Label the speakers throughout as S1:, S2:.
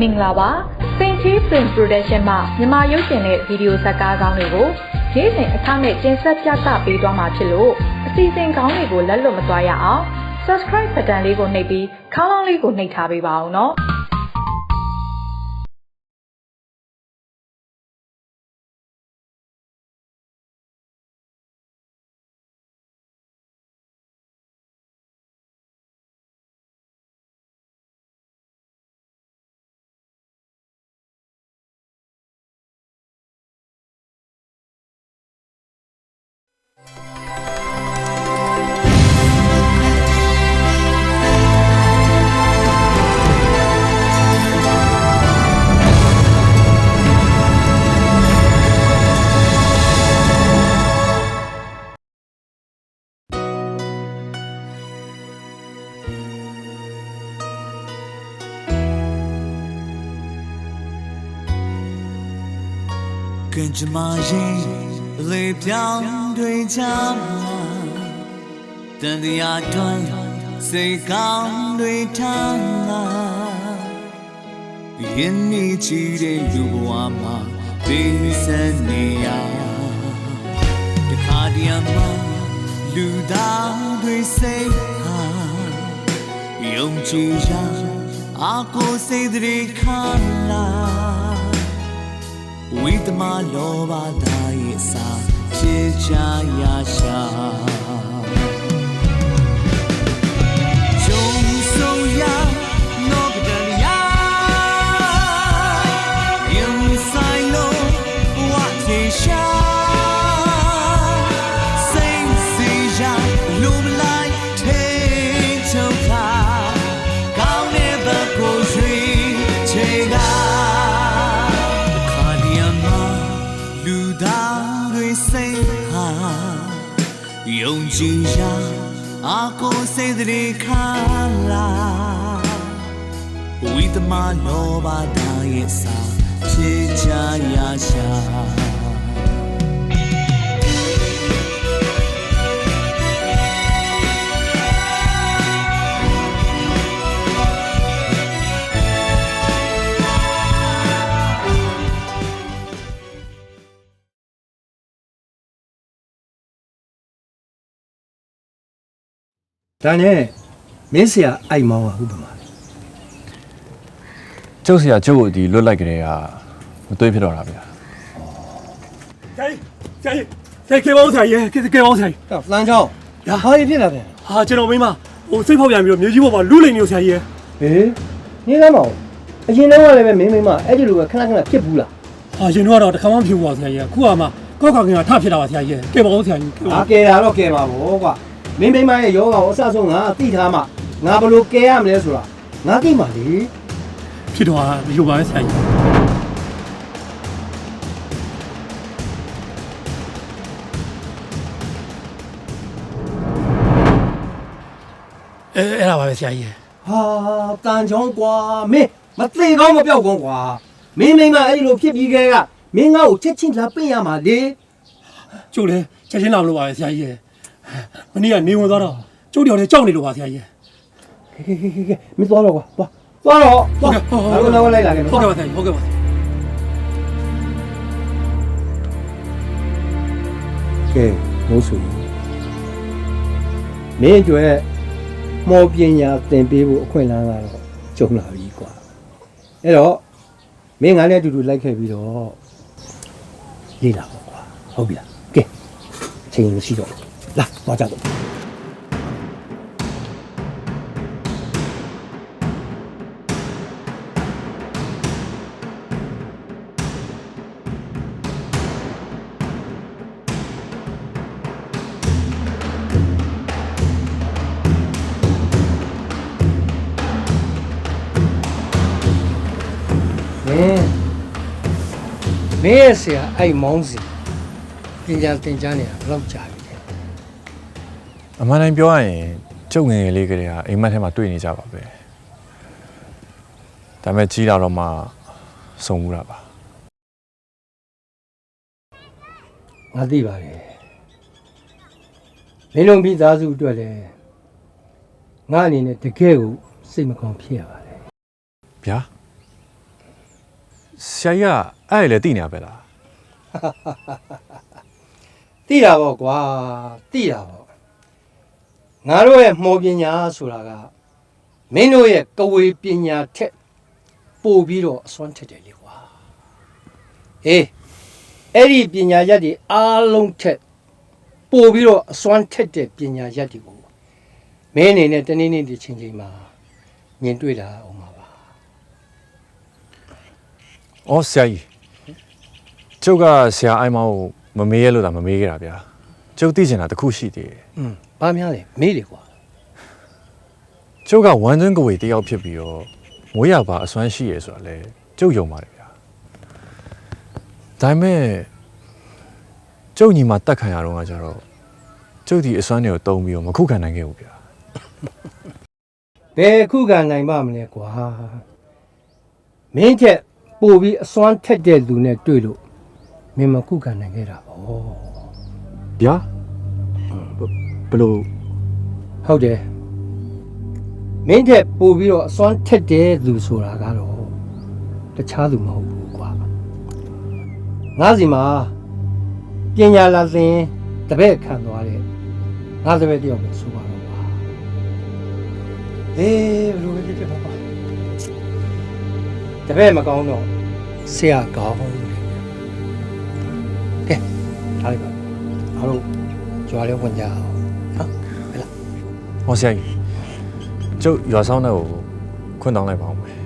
S1: မင်္ဂလာပါစင်ချီပင် production မှမြန်မာရုပ်ရှင်နဲ့ဗီဒီယိုဇာတ်ကားကောင်းတွေကိုနေ့စဉ်အခမဲ့တင်ဆက်ပြသပေးသွားမှာဖြစ်လို့အစီအစဉ်ကောင်းတွေကိုလက်လွတ်မသွားရအောင် subscribe button လေးကိုနှိပ်ပြီးခေါင်းလောင်းလေးကိုနှိပ်ထားပေးပါအောင်နော်
S2: ကင်ကြမရင်လေပြောင်းတွေချမ်းတန်တရားတွန်းစိတ်ကောင်းတွေထမ်းလာယင်းနေချီတဲ့လူဘဝမှာပေးစံနေရတခါတည်းမှာလူသားတွေစိတ်ဟာယုံကြည်ရာအာကိုစိတ်တွေခံလာ ဝိတမလောဘသာရဲ့စာချေချာရရှာ ဝိတမလောဘတာရဲ့စာချေချာရရှာ
S3: ဒါနဲ့မင်းဆရာအိုက်မောင်းကဥပမာ
S4: ကျုပ်ဆရာကျုပ်ကိုဒီလွတ်လိုက်ကြတဲ့ကမသွေးဖြစ်တော့တာဗျာ
S5: ဆရာကြီးဆရာကြီးဆရာကြီးကဲပေါင်းဆရာကြီးကဲကဲပေါင်းဆရာကြီး
S3: ဟောလမ်းချောင်း
S5: ညာ
S3: ဘာကြီးဖြစ်လာပြန်
S5: ဟာကျွန်တော်မိမဟိုစိတ်ဖောက်ပြန်ပြီးတော့မြေကြီးပေါ်မှာလူလိန်နေလို့ဆရာကြီးရဲ့
S3: ဟေးနေလမ်းမအောင်အရင်တော့လည်းပဲမင်းမိမအဲ့ဒီလိုပဲခဏခဏဖြစ်ဘူးလား
S5: ဟာရှင်တို့ကတော့တခါမှမဖြစ်ဘူးပါဆရာကြီးကခုကမှကောက်ကောက်ကင်ကထဖြစ်တာပါဆရာကြီးကဲပေါင်းဆရာကြီးကဲ
S3: အာ
S5: ပေါင်း
S3: ကဲတာတော့ကဲပါဘောကွာမင်းမိမရဲ့ယောဂါကိုအဆအဆုံးငါသိထားမှငါဘလို့ကဲရမလဲဆိုတာငါသိမှလေ
S5: ဖြစ်တော့ဒီလိုပါပဲဆရာကြီးအဲအဲ့ဒါပါပဲဆရာကြီး
S3: ဟာတန်ချောင်းကွာမင်းမသိကောင်းမပြောက်ကောင်းကွာမင်းမိမအဲ့ဒီလိုဖြစ်ပြီးခဲကမင်းငါ့ကိုချက်ချင်းလာပင့်ရမှာလေ
S5: ကျုပ်လည်းချက်ချင်းလာမလို့ပါပဲဆရာကြီးမနေ့ကနေဝင်သွားတော့ကျုပ်တယောက်တည်းကြောက်နေလို့ပါဆရာကြီး
S3: ခဲခဲခဲခဲမင်းသွားတော့ကွာသွား သွားတော့သွား
S5: ဟုတ်ကဲ့ဟုတ်ကဲ့
S3: ငါတို့လည်းလိုက်လာခဲ့နော်
S5: ဟုတ်ကဲ့ပါဆရာကြီးဟုတ်ကဲ့ပါ
S3: ကဲမိုးဆူမင်းအတွက်မော်ပညာသင်ပေးဖို့အခွင့်အလမ်းကတော့ကြုံလာပြီကွာအဲ့တော့မင်းငါနဲ့အတူတူလိုက်ခဲ့ပြီးတော့လေ့လာပေါ့ကွာဟုတ်ပြီလားကဲအချိန်လို့ရှိတော့လာသွားကြတော့ င်းရဲ့ဆရာအဲ့မောင်းစီပညာသင်ကြားနေတာဘယ်လောက်ကြာပြီလဲ
S4: အမှန်တိုင်းပြောရရင်ကျုပ်ငယ်ငယ်လေးကလေးကအိမ်မက်ထဲမှာတွေ့နေကြပါပဲဒါပေမဲ့ကြီးလာတော့မှစုံမှုတာပါ
S3: ငါသိပါတယ်မင်းတို့မိသားစုအတွက်လည်းငါအနေနဲ့တကယ်ကိုစိတ်မကောင်းဖြစ်ရပါတယ်
S4: ဗျာဆရာကြီးက အဲ့လေတိနေရပဲလား
S3: သိတာပေါ့ကွာသိတာပေါ့ငါတို့ရဲ့မော်ပညာဆိုတာကမင်းတို့ရဲ့ကဝေပညာထက်ပို့ပြီးတော့အစွမ်းထက်တယ်လေကွာအေးအဲ့ဒီပညာရက်တွေအားလုံးထက်ပို့ပြီးတော့အစွမ်းထက်တဲ့ပညာရက်တွေကိုမင်းအနေနဲ့တနေ့နေ့ဒီချင်းချင်းမှာမြင်တွေ့လာအောင်ပါပါ။
S4: အော်ဆရာကြီး ကျုပ်ကဆရာအိုင်မောင်ကိုမမေးရလို့သာမမေးခဲ့တာဗျာ။ကျုပ်သိချင်တာတစ်ခုရှိသေးတယ်
S3: อืมဘာများလဲမေးလေကွာ။
S4: ကျုပ်ကဝမ်းသွင်းကဝေတယောက်ဖြစ်ပြီးတော့မွေးရပါအစွမ်းရှိရဆိုတာလေကျုပ်ယုံပါတယ်ဗျာ။ဒါပေမဲ့ကျုပ်ညီမတက်ခံရတော့ကကြတော့ကျုပ်ဒီအစွမ်းတွေကိုတုံးပြီးတော့မခုခံနိုင်ခဲ့ဘူးဗျာ
S3: ဘယ်ခုခံနိုင်ပါမလဲကွာမင်းချက်ပို့ပြီးအစွမ်းထက်တဲ့လူနဲ့တွေ့လို့ မင်းမခုခံနိုင်ခဲ့တာပေါ့။
S4: ဗျာဘဘလို့
S3: ဟုတ်တယ်မင်းချက်ပို့ပြီးတော့အစွမ်းထက်တဲ့လူဆိုတာကတော့တခြားသူမဟုတ်ဘူးကွာငါစီမှာပညာလာသင်တပည့်ခံသွားတဲ့ငါတပည့်တယောက်ပဲဆိုပါတော့ကွာအေးဘယ်လိုပဲဖြစ်ဖြစ်ပါပါတပည့်မကောင်းတော့ဆရာကောင်းတယ် ကဲထားလိုက်ပါအားလုံးကြွားလေးဝင်ကြအောင်နော်
S4: ဟောဆရာကြီးကျုပ်ရွာဆောင်တဲ့ကိုခွင့်တောင်းလိုက်ပါဦးမယ်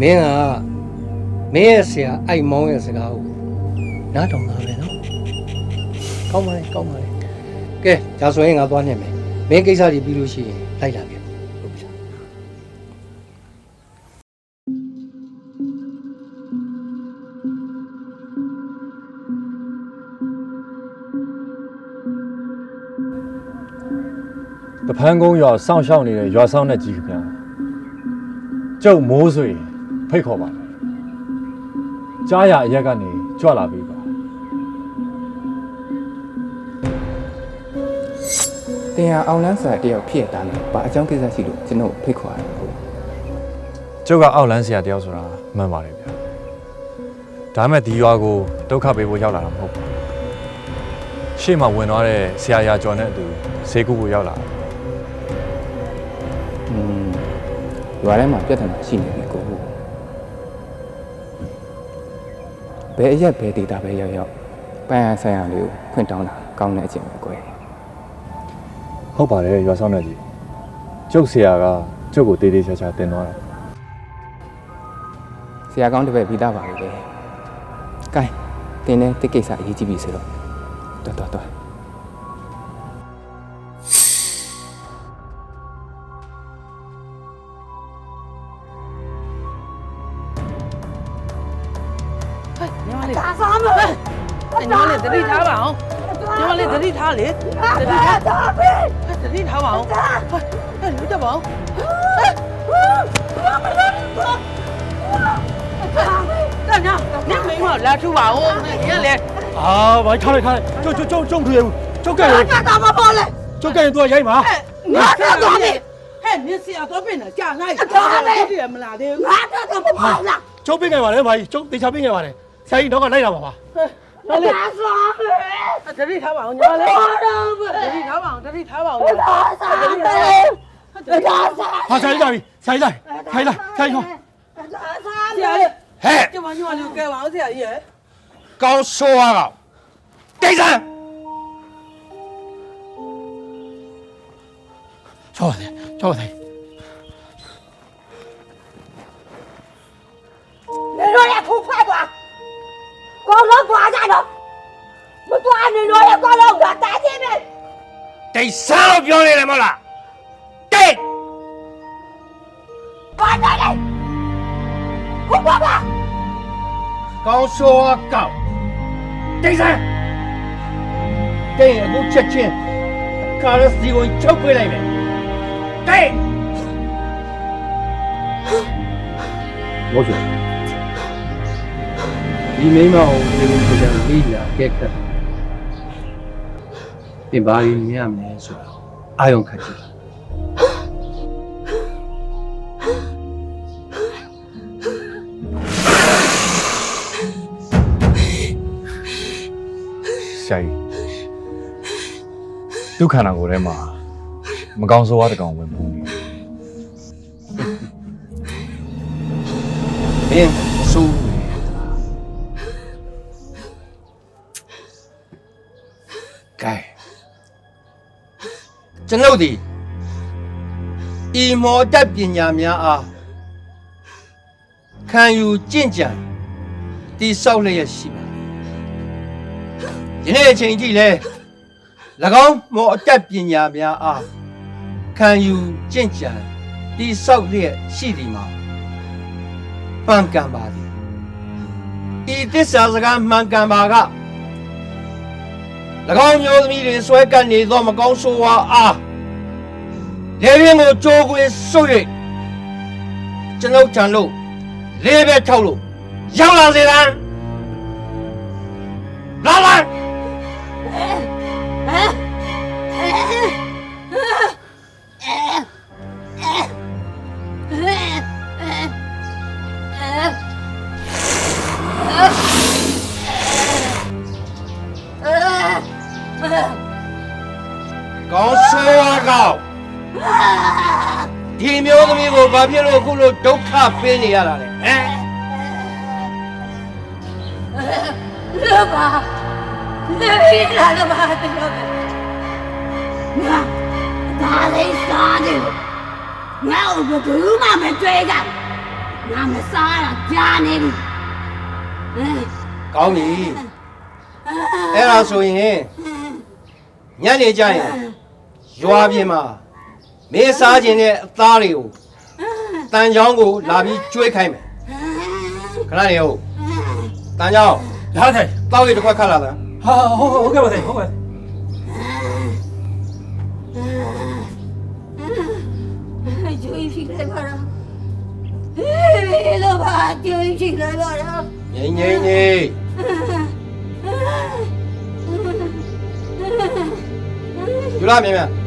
S3: မင်းကမင်းရဲ့ဆရာအိုက်မောင်းရဲ့စကားကိုနားထောင်တာပဲနော်ကောင်းပါလေကောင်းပါလေကဲဒါဆိုရင်ငါသွားနေမယ်မင်းကိစ္စတွေပြီးလို့ရှိရင်လိုက်လာခဲ့
S4: ဖန်းကုန်းရွာစောင့်ရှောက်နေတဲ့ရွာဆောင်တဲ့ကြီးခင်ဗျာကျုပ်မိုးဆိုရင်ဖိတ်ခေါ်ပါမယ်ကြားရအရက်ကနေကြွလာပြီပါ
S6: တင်ဟာအောင်လန်းဆရာတယောက်ဖြစ်ရတာလို့ဘာအကြောင်းကိစ္စရှိလို့ကျွန်တော်ဖိတ်ခေါ်ရတယ်ဟုတ်
S4: ကျုပ်ကအောက်လန်းဆရာတယောက်ဆိုတာမှန်ပါတယ်ဗျာဒါမဲ့ဒီရွာကိုဒုက္ခပေးဖို့ရောက်လာတာမဟုတ်ဘူးရှေ့မှာဝင်သွားတဲ့ဆရာရာကျော်နဲ့အတူဈေးကူကိုရောက်လာတာ
S6: อืมရွာထဲမှာပြဿနာရှိနေပြီကိုဘယ်အရက်ဘယ်ဒေတာပဲရောက်ရောက်ပန်းရဆိုင်ရလေးကိုဖွင့်တောင်းတာကောင်းတဲ့အချိန်ပဲကွယ်
S4: ဟုတ်ပါတယ်ရွာဆောင်တဲ့ကြီးကျုပ်ဆရာကကျုပ်ကိုတေးသေးချာချာတင်သွားတာ
S6: ဆရာကောင်းတစ်ပည့်ပြီးသားပါလေကဲတင်းနဲ့တိတ်ကိစ္စအရေးကြီးပြီဆိုတော့တော်တော်တော်
S7: ပါအောင်တာညာနင်မင်းကလာထူပါဦးနင်လေ
S5: အာဘာထားလိုက်ထားလိုက်ကျုပ်ကျုပ်ကျုပ်ကျုပ်ထွေးဘူးကျုပ်ကရ
S7: ကတာမပေါ်လေ
S5: ကျုပ်ကရင်သူကရိုက်မှာ
S7: ငါကတော့လေဟဲ့နင်စီအတော့ပြင်ကြာလိုက်တော့လေတည်းမလာသေးဘူးငါကတော့မပေါ်လား
S5: ကျုပ်ပြင်ခဲ့ပါလေဘာကြီးကျုပ်တေချာပြင်ခဲ့ပါတယ်ဆရာကြီးတော့ကလိုက်လာပါပါ
S7: ဒါလေးဒါစားမယ်တ ဒါစား
S5: ဟာဆိုင်လာပြီဆိုင်လာဆိုင်လာဆိုင်ခေါဒါစား
S7: ဆရာလေး
S5: ဟဲ့
S7: ကျမညွှန်လေးကိုကဲပါဦးဆရာကြီးရယ်
S5: ကောင်းဆိုးရအောင်တိတ်ဆန်းကျော်တယ်ကျော်တယ်
S8: နေတော့ရဖူဖတ်သွားကောင်းလုံးသွားကြတော့မသွားနေတော့ရကောင်းလုံးက
S5: တားခြင်းပဲတိတ်ဆန်းလို့ပြောနေတယ်မဟုတ်လား ဘာ
S8: နိုင်လဲကိုဘာဘာ
S3: ကောင်းဆိုအကောက်တိတ်ဆန်းတိတ်အခုချက်ချင်းကာရစီကိုချုပ်ပေးလိုက်မယ်တိတ်
S4: ဘောရှင်
S3: ဒီမိမအောင်ဒီလိုပြန်ပြီးလာခဲ့ခက်တင်ပါရင်ရမယ်ဆိုတော့အာယုံခက်ကြည့်
S4: ဆရာကြီးဒုက္ခနာကိုယ်ထဲမှာမကောင်းဆိုးဝါးတစ်ကောင်ဝင်ပူနေတယ်
S3: မင်းဆိုးကဲကျွန်ုပ်ဒီဤမောတတ်ပညာများအားခံယူကြင့်ကြံတိဆောက်လျက်ရှိပါ ယနေ့အချိန်ကြည့်လဲ၎င်းမောအတတ်ပညာများအားခံယူကြင့်ကြံတိဆောက်လျက်ရှိသည်မှာမှန်ကန်ပါသည်ဤသစ္စာစကားမှန်ကန်ပါက၎င်းမျိုးသမီးတွေဆွဲကပ်နေသောမကောင်းဆိုးဝါးအားလေရင်းကိုကြိုးကွေးဆုပ်၍ကျွန်ုပ်ထံလို့လေးပဲထောက်လို့ရောက်လာစေတမ်းလာလာ ပေးနေရတာလဲဟမ်
S8: လောပါလေရလာလောပါတယောက်ငါဒါလေးစားတယ်ငါ့ကိုဘယ်သူမှမတွေ့ကြငါမစားတာကြားနေပြီဟမ်
S3: ကောင်းပြီအဲ့ဒါဆိုရင်ညနေကျရင်ရွာပြင်မှာမင်းစားခြင်းတဲ့အသားတွေကို တန်ချောင်းကိုလာပြီးကျွေးခိုင်းမယ်ခဏနေဟုတ်တန်ချောင်း
S5: လာဆိုင်
S3: တောက်ရတစ်ခွက်ခတ်လာတာ
S5: ဟာဟုတ်ဟုတ်ကဲ့ပါဆိုင်ဟုတ်ပါ
S8: ကျွေးရှိလိုက်ပါတော့ဟေးလောပါကျွေးရှိလိုက်ပါတော့
S3: ငိမ့်ငိမ့်ငိမ့်ယူလာမြန်မြန်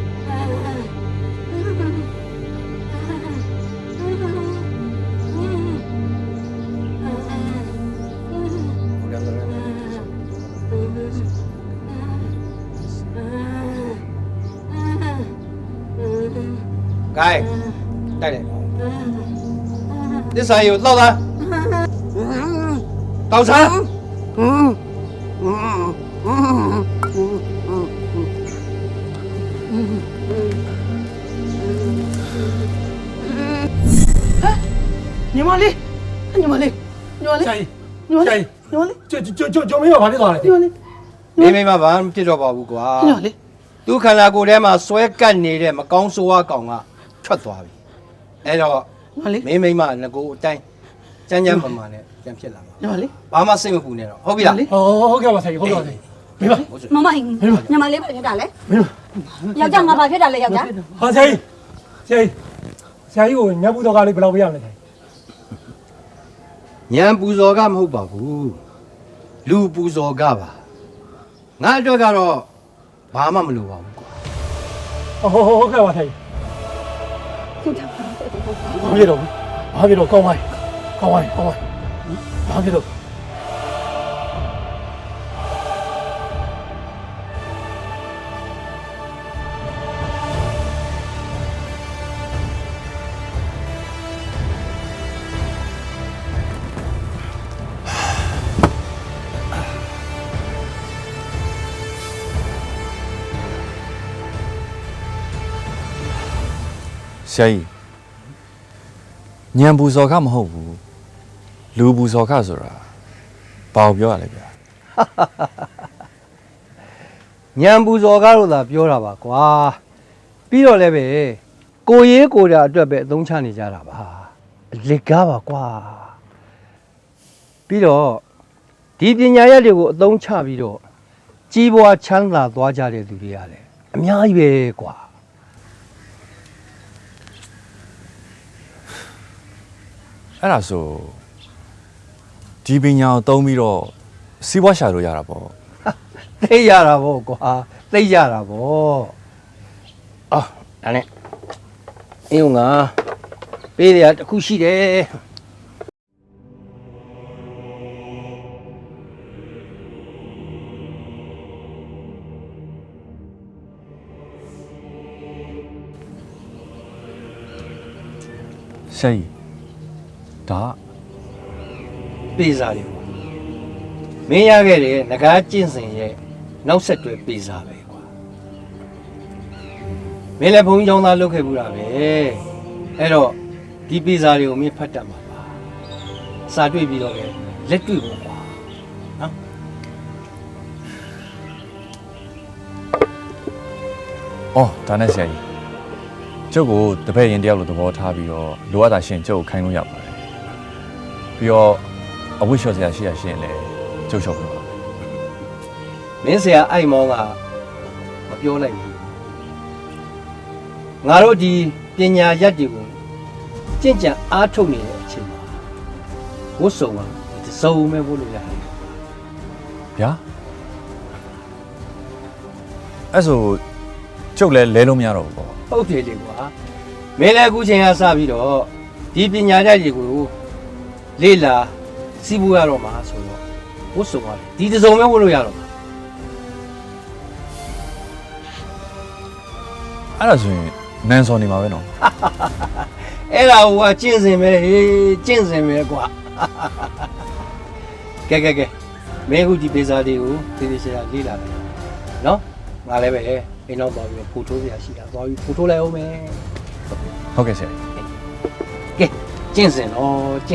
S3: ဂိုင်းတိုက်တယ်သစ္စာယူတော့သားတောက်စား
S7: ညီမလေးညီမလေးညီမလေး
S5: ဆိုင်
S7: ညီမလေး
S5: ဆိုင်
S7: ညီမလေး
S5: ကျော်ကျော်ကျော်ကျော်မင်းကဘာဖြစ်သွားလဲ
S7: ညီမလေး
S3: မိမိမဘာမှဖြစ်တော့ပါဘူးကွာ
S7: ညီမလေး
S3: သူခန္ဓာကိုယ်ထဲမှာစွဲကပ်နေတဲ့မကောင်းဆိုးဝါးကောင်က ထွက်သွားပြီအဲ့တော့
S7: ညီမလေး
S3: မိမိမငကိုအတိုင်းကြမ်းကြမ်းပမာနဲ့ပြန်ဖြစ်လာမှာ
S7: ညီမလေး
S3: ဘာမှစိတ်မပူနဲ့တော့ဟုတ်ပြီလား
S7: ဟုတ်လေ
S5: ဟုတ်ဟုတ်ကဲ့ပါဆိုင်ဟုတ်ကဲ့ပါဆိုင်မင်းပါ
S3: ဟုတ်တယ်
S8: မမညမလေးပဲဖြစ်တာလေ
S5: မင်းပါ
S8: ယောက်ျားငါဘာဖြစ်တာလဲယောက်ျား
S5: ဟာဆိုင်ဆိုင်ဆိုင်ကိုညပူတော့ကလေးဘယ်လောက်ပြရမလဲဆိုင်
S3: ညံပူဇော်ကမဟုတ်ပါဘူးလူပူဇော်ကပါငါအတွက်ကတော့ဘာမှမလိုပါဘူးကွာ
S5: ဟုတ်ဟုတ်ဟုတ်ကဲ့ပါဆိုင် ဘာဖြစ်တော့ဘာဖြစ်တော့ကောင်းပါ့ကောင်းပါ့ကောင်းပါ့ဘာဖြစ်တော့
S4: ဆရာကြီးညံပူဇော်ခမဟုတ်ဘူးလူပူဇော်ခဆိုတာဘာကိုပြောရလဲဗျာ
S3: ညံပူဇော်ကတော့သာပြောတာပါကွာပြီးတော့လည်းပဲကိုရေးကိုတာအတွက်ပဲအသုံးချနေကြတာပါလက်ကားပါကွာပြီးတော့ဒီပညာရက်တွေကိုအသုံးချပြီးတော့ကြီးပွားချမ်းသာသွားကြတဲ့သူတွေရတယ်အများကြီးပဲကွာ
S4: အဲ့ဒါဆိုဒီပညာကိုသုံးပြီးတော့စီးပွားရှာလို့ရတာပေါ့
S3: သိရတာဗောကွာသိရတာဗောအော်ဒါနဲ့အင်းကပေးရတခုရှိတယ်
S4: ဆရာကြီး ဒါက
S3: ပေစာတွေကွာမင်းရခဲ့တဲ့ငကားကျင့်စဉ်ရဲ့နောက်ဆက်တွဲပေစာပဲကွာမင်းလည်းဘုန်းကြီးကျောင်းသားလုပ်ခဲ့ဘူးတာပဲအဲ့တော့ဒီပေစာတွေကိုမင်းဖတ်တတ်မှာပါစာတွေ့ပြီးတော့လည်းလက်တွေ့ဖို့ကွာနော်
S4: အော်ဒါနဲ့ဆရာကြီးကျုပ်ကိုတပည့်ရင်တယောက်လိုသဘောထားပြီးတော့လိုအပ်တာရှင်ကျုပ်ကိုခိုင်းလို့ရပါတယ် ပြီးတော့အဝိရှော့ဆရာရှိရရှင်လည်းကျုပ်လျှော့ပြပါ
S3: မင်းဆရာအိုက်မောင်းကမပြောလိုက်ဘူးငါတို့ဒီပညာရက်တွေကိုကြင့်ကြံအားထုတ်နေတဲ့အချိန်မှာဝတ်စုံကဒီစုံမဲ့ဖို့လို့ရတယ်
S4: ဗျာအဲ့ဆိုကျုပ်လည်းလဲလို့မရတော့ဘူးပေါ့
S3: ဟုတ်တယ်လေကွာမင်းလည်းအခုချိန်ကစပြီးတော့ဒီပညာရက်တွေကို လေ့လာစီးပူးရတော့မှာဆိုတော့ဝတ်စုံကဒီတစ်စုံမဲ့ဝတ်လို့ရတော့မှာ
S4: အဲ့ဒါဆိုရင်နန်းစော်နေမှာပဲနော်
S3: အဲ့ဒါဟိုကကျင့်စဉ်ပဲဟေးကျင့်စဉ်ပဲကွာကဲကဲကဲမင်းအခုဒီပေစာတွေကိုသေသေးချာချာလေ့လာတယ်နော်ငါလည်းပဲအိမ်တော့သွားပြီးတော့ဖိုတိုးစရာရှိတာသွားပြီးဖိုတိုးလိုက်အောင်မယ်
S4: ဟုတ်ကဲ့ဆရာကြီး
S3: ကဲကျင့်စဉ်တော့ကျ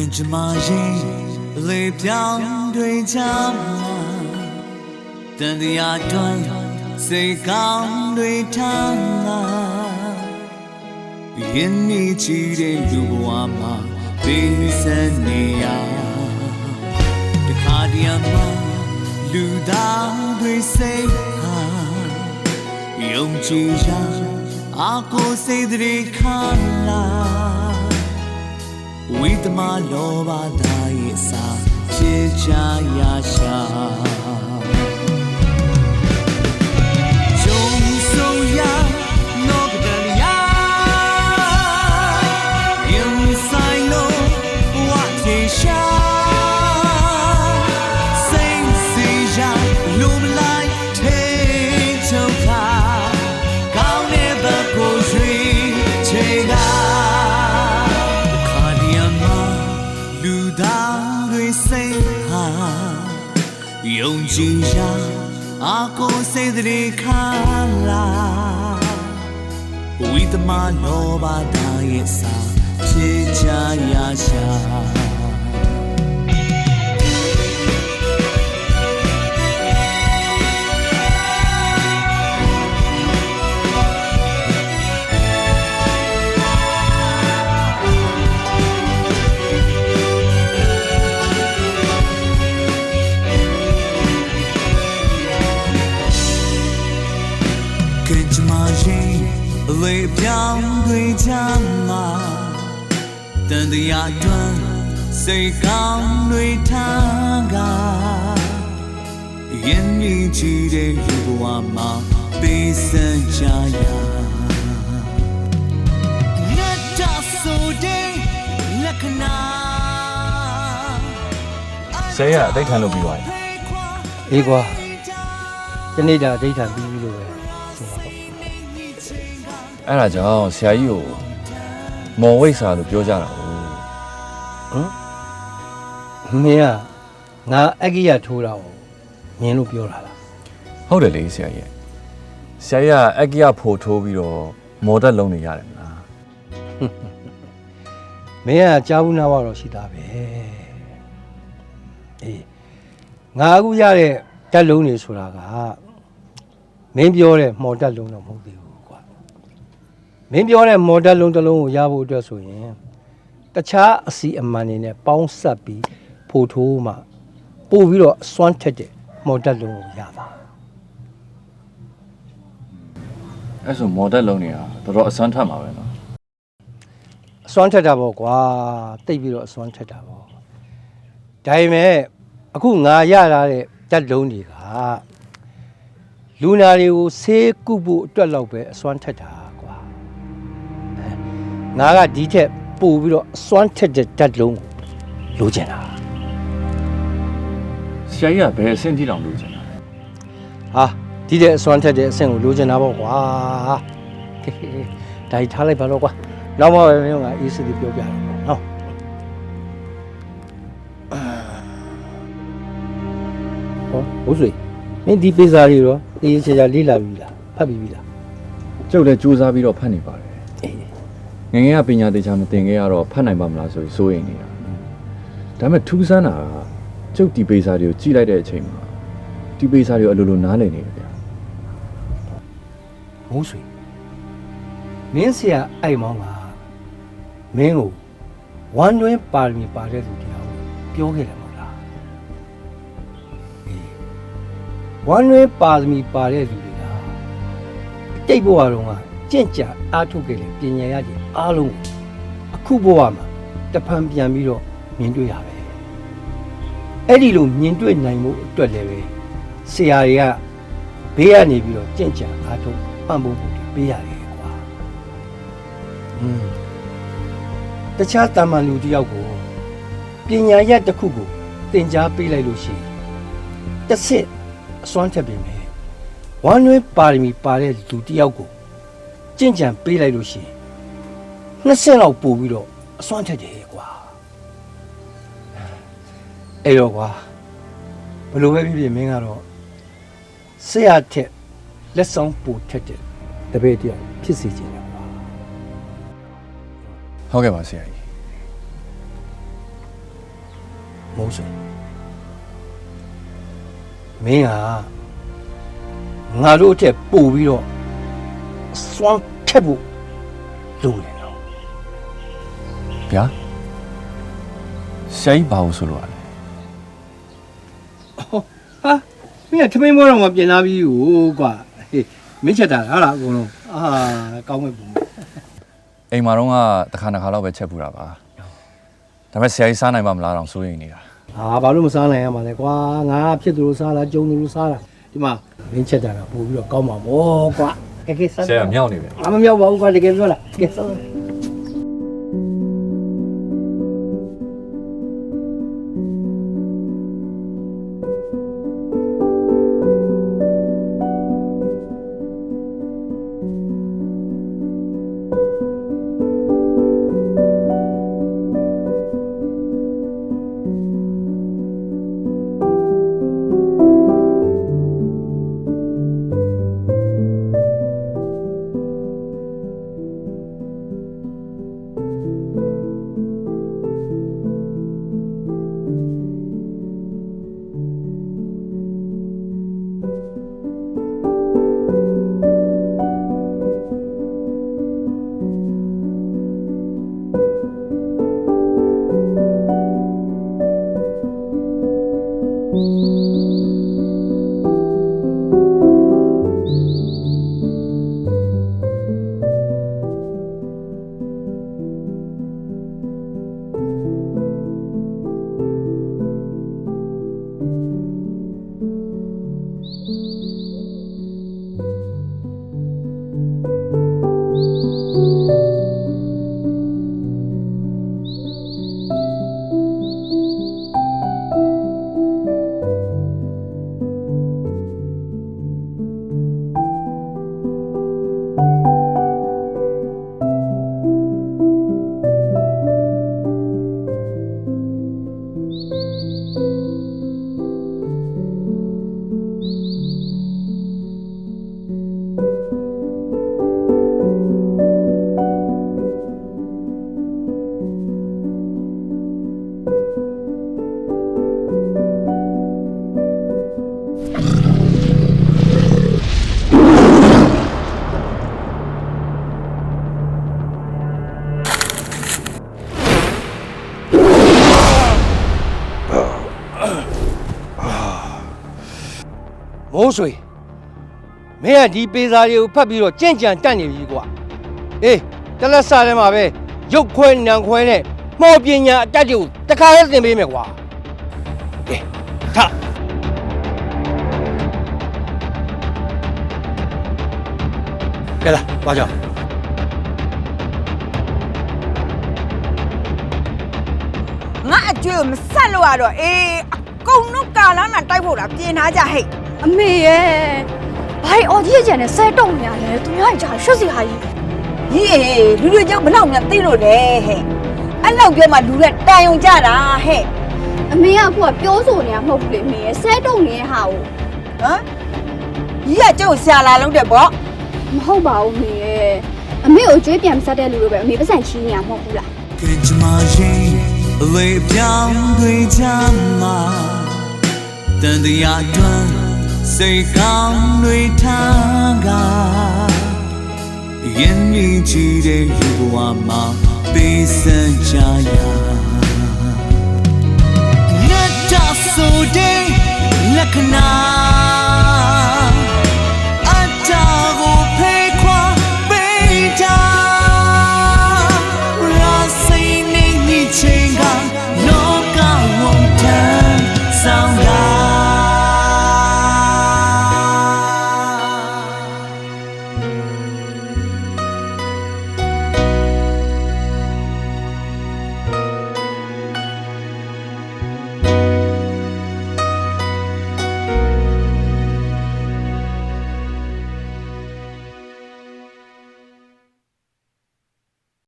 S3: င့်စဉ်ကျင့်စဉ်
S2: ကင်ကြမရင်လေပြောင်းတွေချမ်းတန်တရားတွန်းစိတ်ကောင်းတွေထမ်းလာယင်းနေချီတဲ့လူဘဝမှာပေးစံနေရတခါတ ည်းမှာလူသားတွေစိတ်ဟာယုံကြည်ရာအာကိုစိတ်တွေခံလာဝိတမလောဘသာရဲ့စာချေချာရာရှာဂျုံဆိုရာ ယုံကြည်ရာအာကိုစိတ်တွေခါလာဝိတမလောဘသာရဲ့စာဖြေချရာရှာ ပြောင်းတွေချမ်းမှာတန်တရားတွန်းစိတ်ကောင်းတွေထားကယင်းမြင့်ချီတဲ့လူဘဝမှာပေးစံချရာငါတဆိုတဲ့လက္ခဏာ
S4: ဆရာကြီးကအသိခံလို့ပြီးသွားပြီ
S3: အေးကွာဒီနေ့ဒါအဋ္ဌာန်ပြီးပြီလို့ပဲဆိုတာပေါ့
S4: အဲ့ဒါကြောင့်ဆရာကြီးကိုမော်ဝိတ်စာလို့ပြောကြတာ哦
S3: ဟမ်မင်းကငါအက္ကိယထိုးတာကိုမြင်လို့ပြောတာလား
S4: ဟုတ်တယ်လေဆရာကြီးဆရာကြီးကအက်ကရဖိုထိုးပြီးတော့မော်ဒယ်လုံးနေရတယ်မလား
S3: မင်းကကြားဘူးနားတော့ရှိသားပဲအေးငါအခုရတဲ့တက်လုံးနေဆိုတာကမင်းပြောတဲ့မော်တက်လုံးတော့မဟုတ်သေးဘူးကွာ မင်းပြောတဲ့မော်တက်လုံးတစ်လုံးကိုရဖို့အတွက်ဆိုရင်တခြားအစီအမံတွေနဲ့ပေါင်းစပ်ပြီးဖိုထိုးမှပို့ပြီးတော့အစွမ်းထက်တဲ့မော်တက်လုံးကိုရပါ
S4: အဲ့ဆိုမော်ဒယ်လုံးနေတာတော်တော်အစမ်းထက်မှာပဲနော်
S3: အစွမ်းထက်တာပေါ့ကွာတိတ်ပြီးတော့အစွမ်းထက်တာပေါ့ဒါပေမဲ့အခုငါရလာတဲ့တက်လုံးတွေကလူနာတွေကိုဆေးကုဖို့အတွက်လောက်ပဲအစွမ်းထက်တာကွာအဲ ငါကဒီထက်ပို့ပြီးတော့အစွမ်းထက်တဲ့တက်လုံးကိုလိုချင်တာ
S4: ဆရာကြီးကဘယ်အဆင့်ထိတောင်လုပ်ချင်တာလဲ
S3: ဟာဒီတဲ့အစွမ်းထက်တဲ့အဆင့်ကိုလိုချင်တာပေါ့ကွာဟေးဟေးဒါကြီးထားလိုက်ပါတော့ကွာနောက်မှပဲမင်းကအေးစစ်ပြီးပြောပြတယ်ပေါ့နော်ဟောဘုဆွေမင်းဒီပေစာတွေတော့တေးချာချာလေးလာပြီလားဖတ်ပြီးပြီလား
S4: ကျုပ်လည်းစူးစမ်းပြီးတော့ဖတ်နေပါတယ်
S3: အေး
S4: ငယ်ငယ်ကပညာတေချာမသင်ခဲ့ရတော့ဖတ်နိုင်ပါမလားဆိုပြီးစိုးရိမ်နေတာဒါပေမဲ့ထူးဆန်းတာကကျုပ်ဒီပေစာတွေကိုကြည့်လိုက်တဲ့အချိန်မှာဒီပေစာတွေကိုအလိုလိုနားလည်နေတယ်ဗျာ
S3: ဘုဆွေမင်းဆရာအိုက်မောင်းကမင်းကိုဝမ်းတွင်းပါရမီပါတဲ့သူတရားကိုပြောခဲ့တယ်မဟုတ်လားအေးဝမ်းတွင်းပါရမီပါတဲ့သူတွေကတိတ်ဘဝတုန်းကကြင့်ကြအားထုတ်ခဲ့တဲ့ပညာရည် အားလုံးကိုအခုဘဝမှာတဖန်ပြန်ပြီးတော့မြင်တွေ့ရပဲအဲ့ဒီလိုမြင်တွေ့နိုင်မှုအတွက်လည်းပဲဆရာတွေကဘေးကနေပြီးတော့ကြင့်ကြံအားထုတ်ပံ့ပိုးဖို့ပေးရတယ်ကွာ။อืมတခြားတာမန်လူတစ်ယောက်ကိုပညာရက်တစ်ခုကိုသင်ကြားပေးလိုက်လို့ရှိရင်တစ်စစ်အစွမ်းထက်ပြင်မယ်ဝမ်းနွေးပါရမီပါတဲ့လူတစ်ယောက်ကိုကြင့်ကြံပေးလိုက်လို့ရှိရင် နှစ်ဆင့်လောက်ပို့ပြီးတော့အစွမ်းထက်တယ်ကွာအဲ့တော့ကွာဘယ်လိုပဲဖြစ်ဖြစ်မင်းကတော့ဆရာထက်လက်ဆောင်ပူထက်တဲ့တပည့်တယောက်ဖြစ်စေချင်တယ်ကွာ
S4: ဟုတ်ကဲ့ပါဆရာကြီး
S3: မဟုတ်ဆိုမင်းကငါတို့အထက်ပို့ပြီးတော့အစွမ်းထက်ဖို့လိုတယ်နော်
S4: ဗျာဆရာကြီးဘာလို့ဆိုလို့ရလဲ
S3: ဟာမင်းကထမင်းမောတော့မပြင်လာပြီးဟိုကွာဟေးမင်းချက်တာဟာလားအကုန်လုံးအာကောင်းမဲ့ပုံ
S4: အိမ်မှာတော့ကတစ်ခါတစ်ခါတော့ပဲချက်ပူတာပါဒါပေမဲ့ဆရာကြီးစားနိုင်ပါမလားတော့စိုးရိမ်နေတာ
S3: ဟာဘာလို့မစားနိုင်ရမှာလဲကွာငါဖြစ်သူလို့စားတာကြုံသူလို့စားတာဒီမှာမင်းချက်တာကပို့ပြီးတော့ကောင်းမှာပေါ့ကွာကဲကဲစား
S4: ဆရာမြောက်နေပဲ
S3: အမမြောက်ပါဘူးကွာတကယ်ပြောလားကဲစား မိုးဆွေမင်းကဒီပေးစာတွေကိုဖတ်ပြီးတော့ကြင့်ကြံတက်နေပြီကွာအေးတလက်စားထဲမှာပဲရုပ်ခွဲနံခွဲနဲ့မော်ပညာအတက်တွေကိုတခါလဲသင်ပေးမယ်ကွာကဲထကဲလာပါကြ
S9: ငါအကျွေးကိုမဆက်လို့ရတော့အေးအကုန်လုံးကာလနာတိုက်ဖို့လားပြင်ထားကြဟဲ့
S10: အမေရဲ့ဘာလို့အော်ကြီးရဲ့ကျန်နဲ့ဆဲတုံနေရလဲသူများကြီးကြာရှက်စီဟာကြီး
S9: ကြီးလူတွေကြောင့်ဘလောက်များသိလို့လဲဟဲ့အဲ့လောက်ပြောမှလူတွေတန်ယုံကြတာဟဲ့
S10: အမေကအခုကပြောဆိုနေတာမဟုတ်ဘူးလေအမေရဲ့ဆဲတုံနေတဲ့ဟာကို
S9: ဟမ်ကြီးကကျုပ်ဆရာလာလုံးတဲ့ဗော
S10: မဟုတ်ပါဘူးအမေရဲ့အမေကိုကြွေးပြန်မဆက်တဲ့လူလိုပဲအမေပတ်စံချီးနေတာမဟုတ်ဘူးလား
S2: ကင်ချမာရင်အလေးပြောင်းတွေချမှာတန်တရားတွန်း စိတ်ကောင်းတွေထားကယင်းမြင့်ကြည့်တဲ့ယူဝါမှာပေးစံချရာလက်တဆိုတဲ့လက္ခဏာ